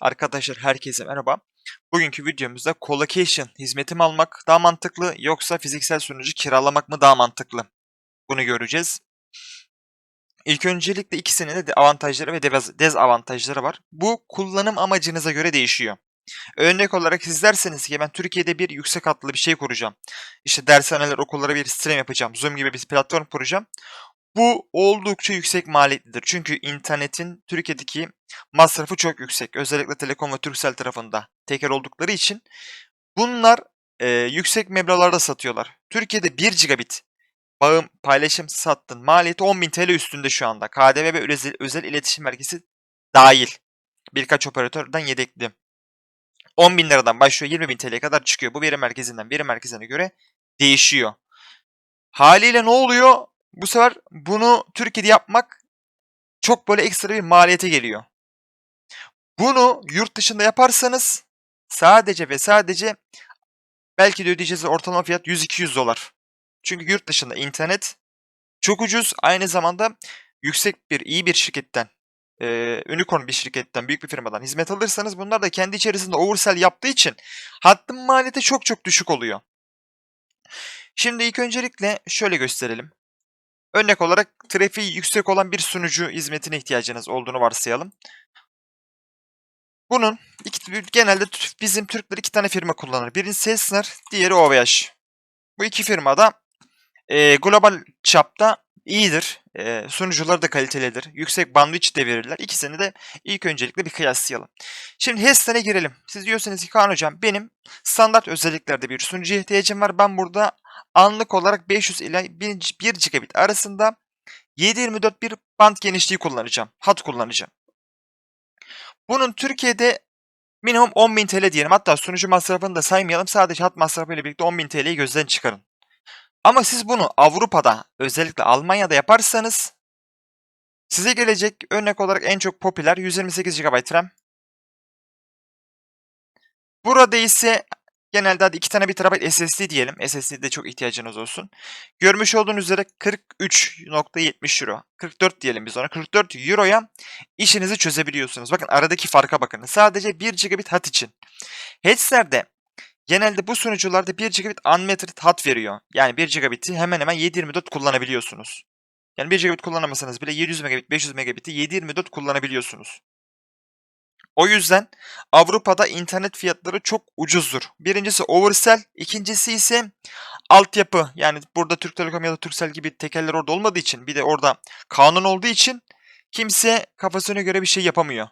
Arkadaşlar herkese merhaba. Bugünkü videomuzda colocation hizmeti mi almak daha mantıklı yoksa fiziksel sunucu kiralamak mı daha mantıklı? Bunu göreceğiz. İlk öncelikle ikisinin de avantajları ve dez- dezavantajları var. Bu kullanım amacınıza göre değişiyor. Örnek olarak siz derseniz ki ben Türkiye'de bir yüksek hatlı bir şey kuracağım. İşte dershaneler, okullara bir stream yapacağım. Zoom gibi bir platform kuracağım. Bu oldukça yüksek maliyetlidir. Çünkü internetin Türkiye'deki masrafı çok yüksek. Özellikle Telekom ve Turkcell tarafında teker oldukları için bunlar e, yüksek meblağlarda satıyorlar. Türkiye'de 1 gigabit bağım paylaşım sattın maliyeti 10.000 TL üstünde şu anda. KDV ve özel, özel iletişim merkezi dahil. Birkaç operatörden yedekli. 10.000 liradan başlıyor 20.000 TL'ye kadar çıkıyor. Bu veri merkezinden veri merkezine göre değişiyor. Haliyle ne oluyor? Bu sefer bunu Türkiye'de yapmak çok böyle ekstra bir maliyete geliyor. Bunu yurt dışında yaparsanız sadece ve sadece belki de ödeyeceğiz ortalama fiyat 100-200 dolar. Çünkü yurt dışında internet çok ucuz. Aynı zamanda yüksek bir, iyi bir şirketten, e, unicorn bir şirketten, büyük bir firmadan hizmet alırsanız bunlar da kendi içerisinde oversell yaptığı için hattın maliyeti çok çok düşük oluyor. Şimdi ilk öncelikle şöyle gösterelim. Örnek olarak trafiği yüksek olan bir sunucu hizmetine ihtiyacınız olduğunu varsayalım. Bunun iki, genelde bizim Türkler iki tane firma kullanır. Birincisi Sesner, diğeri OVH. Bu iki firma da e, global çapta iyidir. E, sunucuları da kalitelidir. Yüksek bandwidth de verirler. İkisini de ilk öncelikle bir kıyaslayalım. Şimdi Hessen'e girelim. Siz diyorsanız ki Kaan Hocam benim standart özelliklerde bir sunucuya ihtiyacım var. Ben burada anlık olarak 500 ile 1 gigabit arasında 7/24 bir band genişliği kullanacağım. Hat kullanacağım. Bunun Türkiye'de minimum 10.000 TL diyelim. Hatta sunucu masrafını da saymayalım. Sadece hat masrafıyla birlikte 10.000 TL'yi gözden çıkarın. Ama siz bunu Avrupa'da özellikle Almanya'da yaparsanız size gelecek örnek olarak en çok popüler 128 GB RAM. Burada ise genelde hadi 2 tane 1 TB SSD diyelim. SSD'de çok ihtiyacınız olsun. Görmüş olduğunuz üzere 43.70 Euro. 44 diyelim biz ona. 44 Euro'ya işinizi çözebiliyorsunuz. Bakın aradaki farka bakın. Sadece 1 GB hat için. Headset'lerde genelde bu sunucularda 1 GB unmetered hat veriyor. Yani 1 GB'i hemen hemen 7/24 kullanabiliyorsunuz. Yani 1 GB kullanamasanız bile 700 megabit, 500 megabit'i 7/24 kullanabiliyorsunuz. O yüzden Avrupa'da internet fiyatları çok ucuzdur. Birincisi oversell, ikincisi ise altyapı. Yani burada Türk Telekom ya da Turkcell gibi tekeller orada olmadığı için bir de orada kanun olduğu için kimse kafasına göre bir şey yapamıyor.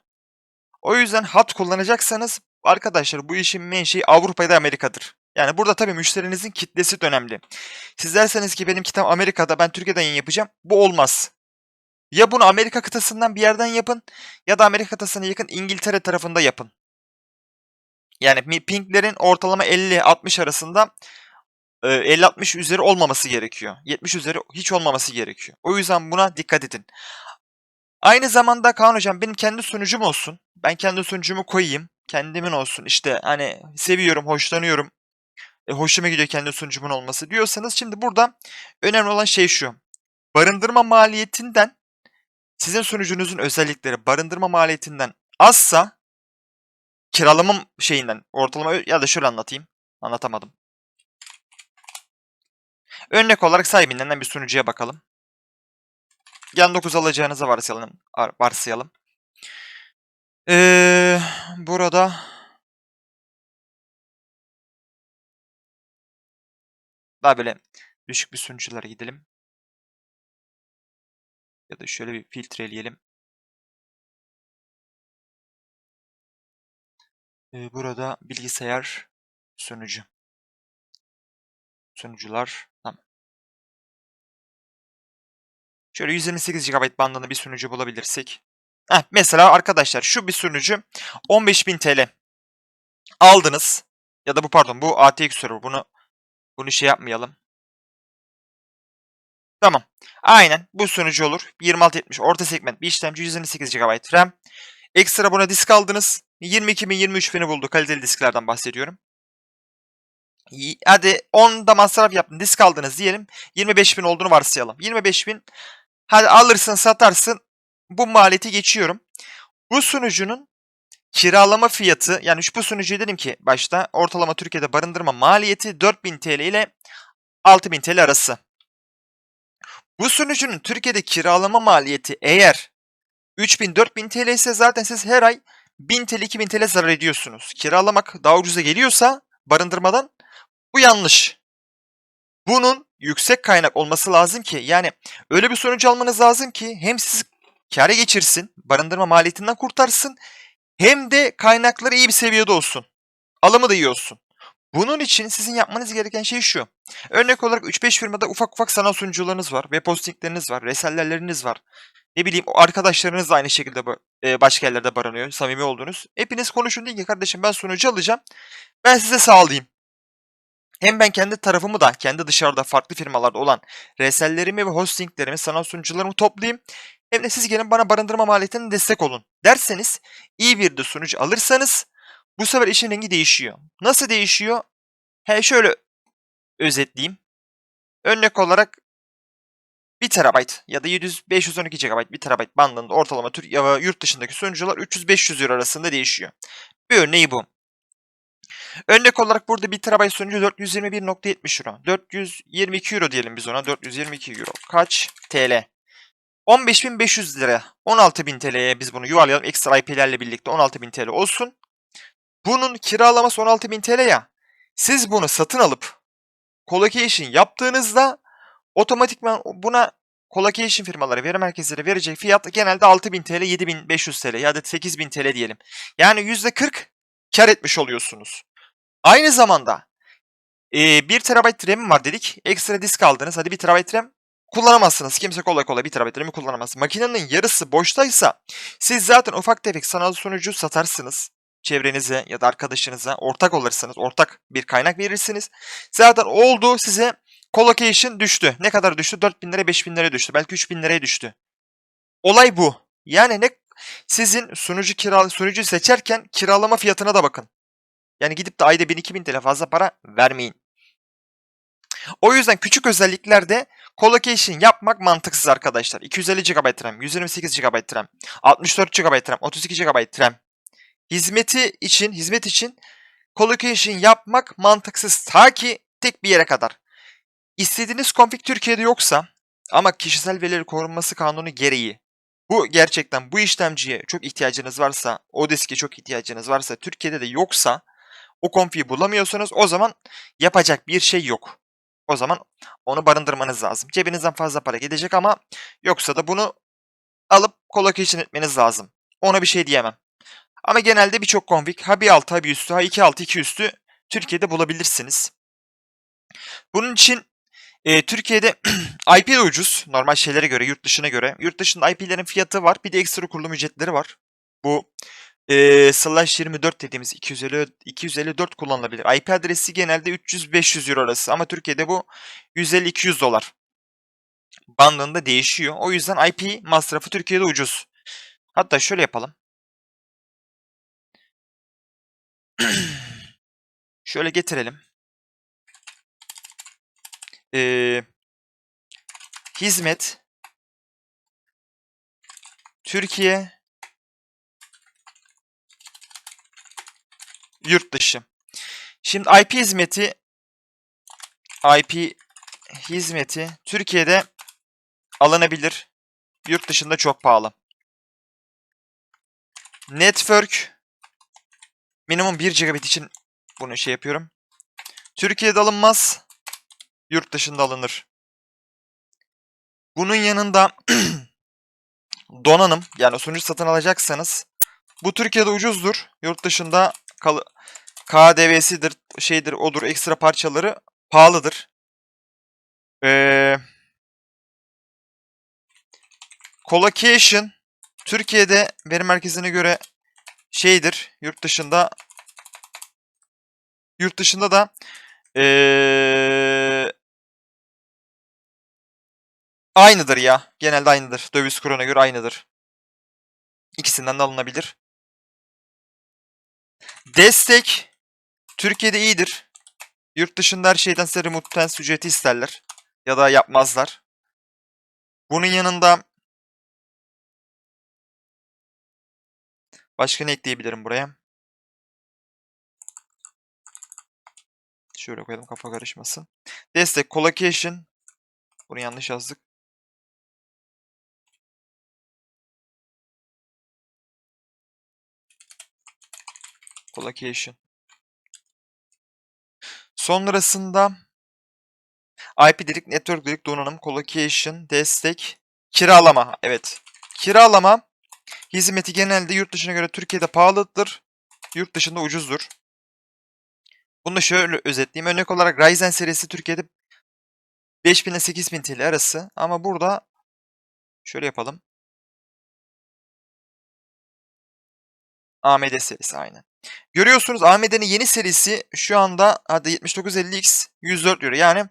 O yüzden hat kullanacaksanız arkadaşlar bu işin menşei Avrupa ya Amerika'dır. Yani burada tabii müşterinizin kitlesi de önemli. Siz derseniz ki benim kitam Amerika'da ben Türkiye'den yayın yapacağım. Bu olmaz. Ya bunu Amerika kıtasından bir yerden yapın ya da Amerika kıtasına yakın İngiltere tarafında yapın. Yani pinglerin ortalama 50-60 arasında e, 50-60 üzeri olmaması gerekiyor. 70 üzeri hiç olmaması gerekiyor. O yüzden buna dikkat edin. Aynı zamanda Kaan Hocam benim kendi sunucum olsun. Ben kendi sunucumu koyayım. Kendimin olsun. İşte hani seviyorum, hoşlanıyorum. E, hoşuma gidiyor kendi sunucumun olması diyorsanız şimdi burada önemli olan şey şu. Barındırma maliyetinden sizin sunucunuzun özellikleri barındırma maliyetinden azsa kiralama şeyinden ortalama ya da şöyle anlatayım. Anlatamadım. Örnek olarak sahibinden bir sunucuya bakalım. Gen 9 alacağınızı varsayalım. ar- varsayalım. Ee, burada daha böyle düşük bir sunuculara gidelim. Ya da şöyle bir filtreleyelim. Ee, burada bilgisayar sunucu. Sunucular. Tamam. Şöyle 128 GB bandında bir sunucu bulabilirsek. Heh, mesela arkadaşlar şu bir sunucu 15.000 TL aldınız. Ya da bu pardon bu ATX server. Bunu bunu şey yapmayalım. Tamam. Aynen bu sunucu olur. 2670 orta segment bir işlemci 128 GB RAM. Ekstra buna disk aldınız. 22.000 23.000'i buldu. Kaliteli disklerden bahsediyorum. Hadi 10 da masraf yaptın. Disk aldınız diyelim. 25.000 olduğunu varsayalım. 25.000 hadi alırsın satarsın. Bu maliyeti geçiyorum. Bu sunucunun kiralama fiyatı yani şu bu sunucuya dedim ki başta ortalama Türkiye'de barındırma maliyeti 4000 TL ile 6000 TL arası. Bu sunucunun Türkiye'de kiralama maliyeti eğer 3000-4000 TL ise zaten siz her ay 1000 TL 2000 TL zarar ediyorsunuz. Kiralamak daha ucuza geliyorsa barındırmadan bu yanlış. Bunun yüksek kaynak olması lazım ki yani öyle bir sonucu almanız lazım ki hem siz kâra geçirsin, barındırma maliyetinden kurtarsın hem de kaynakları iyi bir seviyede olsun. Alımı da iyi olsun. Bunun için sizin yapmanız gereken şey şu. Örnek olarak 3-5 firmada ufak ufak sanal sunucularınız var, web hostingleriniz var, resellerleriniz var. Ne bileyim arkadaşlarınız da aynı şekilde e, başka yerlerde barınıyor, samimi olduğunuz. Hepiniz konuşun deyin ki kardeşim ben sunucu alacağım, ben size sağlayayım. Hem ben kendi tarafımı da, kendi dışarıda farklı firmalarda olan resellerimi ve hostinglerimi, sanal sunucularımı toplayayım. Hem de siz gelin bana barındırma maliyetine destek olun derseniz, iyi bir de sunucu alırsanız bu sefer işin rengi değişiyor. Nasıl değişiyor? He şöyle özetleyeyim. Örnek olarak 1 TB ya da 700 512 GB 1 TB bandında ortalama Türk yurt dışındaki sunucular 300-500 euro arasında değişiyor. Bir örneği bu. Örnek olarak burada 1 TB sunucu 421.70 euro. 422 euro diyelim biz ona. 422 euro. Kaç? TL. 15.500 lira. 16.000 TL'ye biz bunu yuvarlayalım. Ekstra IP'lerle birlikte 16.000 TL olsun. Bunun kiralaması 16.000 TL ya. Siz bunu satın alıp colocation yaptığınızda otomatikman buna colocation firmaları, veri merkezleri verecek fiyat genelde 6000 TL, 7500 TL ya da 8000 TL diyelim. Yani %40 kar etmiş oluyorsunuz. Aynı zamanda e, 1 TB RAM'im var dedik. Ekstra disk aldınız. Hadi 1 TB RAM kullanamazsınız. Kimse kolay kolay 1 TB RAM'i kullanamaz. Makinenin yarısı boştaysa siz zaten ufak tefek sanal sunucu satarsınız çevrenize ya da arkadaşınıza ortak olursanız, ortak bir kaynak verirsiniz. Zaten oldu size colocation düştü. Ne kadar düştü? 4000 lira, 5000 liraya düştü. Belki 3000 liraya düştü. Olay bu. Yani ne sizin sunucu kira sunucu seçerken kiralama fiyatına da bakın. Yani gidip de ayda 1000-2000 TL fazla para vermeyin. O yüzden küçük özelliklerde colocation yapmak mantıksız arkadaşlar. 250 GB RAM, 128 GB RAM, 64 GB RAM, 32 GB RAM. Hizmeti için, hizmet için colocation yapmak mantıksız ta ki tek bir yere kadar. İstediğiniz config Türkiye'de yoksa ama kişisel verileri korunması kanunu gereği bu gerçekten bu işlemciye çok ihtiyacınız varsa, o diske çok ihtiyacınız varsa, Türkiye'de de yoksa o konfiyi bulamıyorsanız o zaman yapacak bir şey yok. O zaman onu barındırmanız lazım. Cebinizden fazla para gidecek ama yoksa da bunu alıp colocation etmeniz lazım. Ona bir şey diyemem. Ama genelde birçok config ha bir altı ha bir üstü ha iki altı iki üstü Türkiye'de bulabilirsiniz. Bunun için e, Türkiye'de IP de ucuz. Normal şeylere göre, yurt dışına göre. Yurt dışında IP'lerin fiyatı var. Bir de ekstra kurulum ücretleri var. Bu e, slash 24 dediğimiz 250, 254 kullanılabilir. IP adresi genelde 300-500 euro arası ama Türkiye'de bu 150-200 dolar bandında değişiyor. O yüzden IP masrafı Türkiye'de ucuz. Hatta şöyle yapalım. şöyle getirelim. Ee, hizmet Türkiye yurt dışı. Şimdi IP hizmeti IP hizmeti Türkiye'de alınabilir. Yurt dışında çok pahalı. Network minimum 1 gigabit için bunu şey yapıyorum. Türkiye'de alınmaz. Yurt dışında alınır. Bunun yanında donanım yani sunucu satın alacaksanız bu Türkiye'de ucuzdur. Yurt dışında KDV'sidir, şeydir, odur, ekstra parçaları pahalıdır. Ee, Colocation Türkiye'de veri merkezine göre şeydir. Yurt dışında yurt dışında da ee, aynıdır ya. Genelde aynıdır. Döviz kuruna göre aynıdır. İkisinden de alınabilir. Destek Türkiye'de iyidir. Yurt dışında her şeyden size remote ücreti isterler. Ya da yapmazlar. Bunun yanında Başka ne ekleyebilirim buraya? Şöyle koyalım kafa karışmasın. Destek collocation. Bunu yanlış yazdık. Collocation. Sonrasında IP dedik, network dedik, donanım, collocation, destek, kiralama. Evet. Kiralama hizmeti genelde yurt dışına göre Türkiye'de pahalıdır. Yurt dışında ucuzdur. Bunu şöyle özetleyeyim. Örnek olarak Ryzen serisi Türkiye'de 5000 ile 8000 TL arası. Ama burada şöyle yapalım. AMD serisi aynen. Görüyorsunuz AMD'nin yeni serisi şu anda hadi 7950X 104 euro. Yani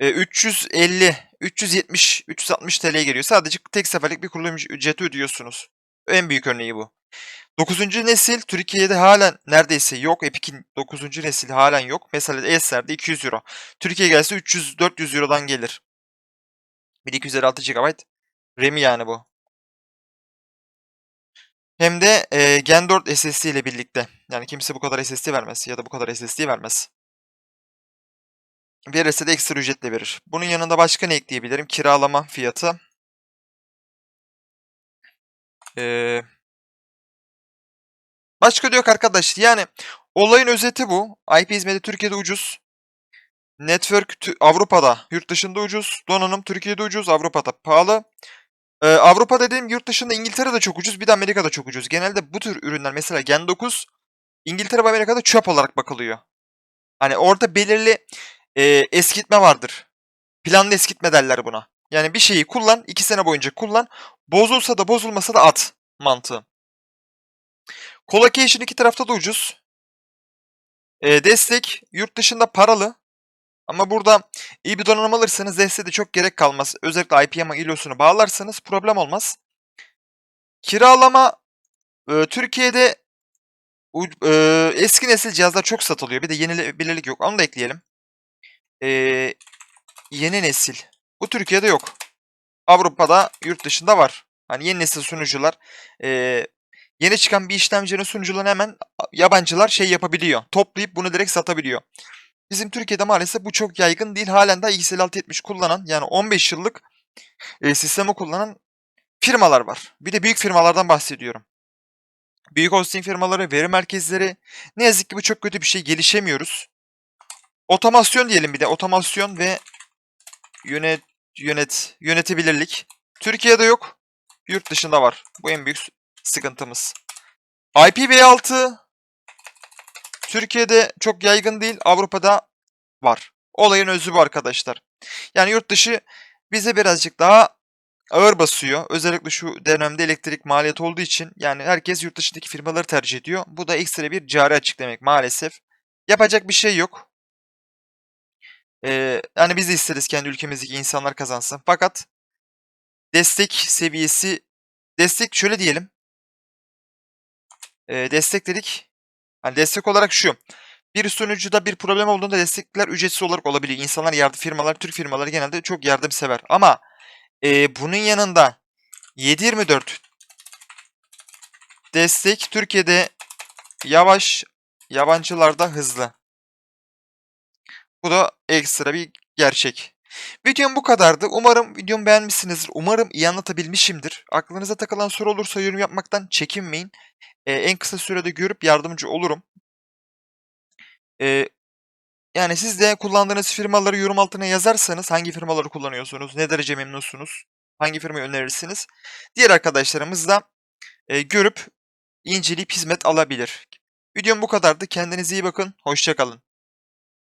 e, 350, 370, 360 TL'ye geliyor. Sadece tek seferlik bir kurulum ücreti ödüyorsunuz. En büyük örneği bu. 9. nesil Türkiye'de halen neredeyse yok. Epic'in 9. nesil halen yok. Mesela Acer'de 200 euro. Türkiye gelse 300-400 eurodan gelir. Bir de 256 GB RAM'i yani bu. Hem de e, Gen 4 SSD ile birlikte. Yani kimse bu kadar SSD vermez ya da bu kadar SSD vermez. Verirse de ekstra ücretle verir. Bunun yanında başka ne ekleyebilirim? Kiralama fiyatı. Ee, başka diyor arkadaş. Yani olayın özeti bu. IP hizmeti Türkiye'de ucuz. Network Avrupa'da, yurt dışında ucuz. Donanım Türkiye'de ucuz, Avrupa'da pahalı. Ee, Avrupa dediğim yurt dışında İngiltere'de çok ucuz, bir de Amerika'da çok ucuz. Genelde bu tür ürünler mesela Gen 9 İngiltere ve Amerika'da çöp olarak bakılıyor. Hani orada belirli e, eskitme vardır. Planlı eskitme derler buna. Yani bir şeyi kullan, iki sene boyunca kullan. Bozulsa da bozulmasa da at mantığı. Colocation iki tarafta da ucuz. E, destek yurt dışında paralı. Ama burada iyi bir donanım alırsanız desteğe de çok gerek kalmaz. Özellikle IPMA ilosunu bağlarsanız problem olmaz. Kiralama e, Türkiye'de e, eski nesil cihazlar çok satılıyor. Bir de yenilebilirlik yok. Onu da ekleyelim. E, yeni nesil. Bu Türkiye'de yok. Avrupa'da, yurt dışında var. Hani yeni nesil sunucular e, yeni çıkan bir işlemcinin sunucularını hemen yabancılar şey yapabiliyor. Toplayıp bunu direkt satabiliyor. Bizim Türkiye'de maalesef bu çok yaygın değil. Halen de X5670 kullanan yani 15 yıllık e, sistemi kullanan firmalar var. Bir de büyük firmalardan bahsediyorum. Büyük hosting firmaları, veri merkezleri. Ne yazık ki bu çok kötü bir şey. Gelişemiyoruz. Otomasyon diyelim bir de. Otomasyon ve yönet, yönet, yönetebilirlik. Türkiye'de yok. Yurt dışında var. Bu en büyük sıkıntımız. IPv6 Türkiye'de çok yaygın değil. Avrupa'da var. Olayın özü bu arkadaşlar. Yani yurt dışı bize birazcık daha ağır basıyor. Özellikle şu dönemde elektrik maliyeti olduğu için yani herkes yurt dışındaki firmaları tercih ediyor. Bu da ekstra bir cari açık demek maalesef. Yapacak bir şey yok. Ee, yani biz de isteriz kendi ülkemizdeki insanlar kazansın. Fakat destek seviyesi destek şöyle diyelim. Ee, destek dedik. Hani destek olarak şu. Bir sunucuda bir problem olduğunda destekler ücretsiz olarak olabiliyor. İnsanlar, yardım firmalar, Türk firmaları genelde çok yardımsever. Ama e, bunun yanında 7/24 destek Türkiye'de yavaş, yabancılarda hızlı. Bu da ekstra bir gerçek. Videom bu kadardı. Umarım videomu beğenmişsinizdir. Umarım iyi anlatabilmişimdir. Aklınıza takılan soru olursa yorum yapmaktan çekinmeyin. Ee, en kısa sürede görüp yardımcı olurum. Ee, yani siz de kullandığınız firmaları yorum altına yazarsanız hangi firmaları kullanıyorsunuz, ne derece memnunsunuz, hangi firmayı önerirsiniz. Diğer arkadaşlarımız da e, görüp inceleyip hizmet alabilir. Videom bu kadardı. Kendinize iyi bakın. Hoşçakalın.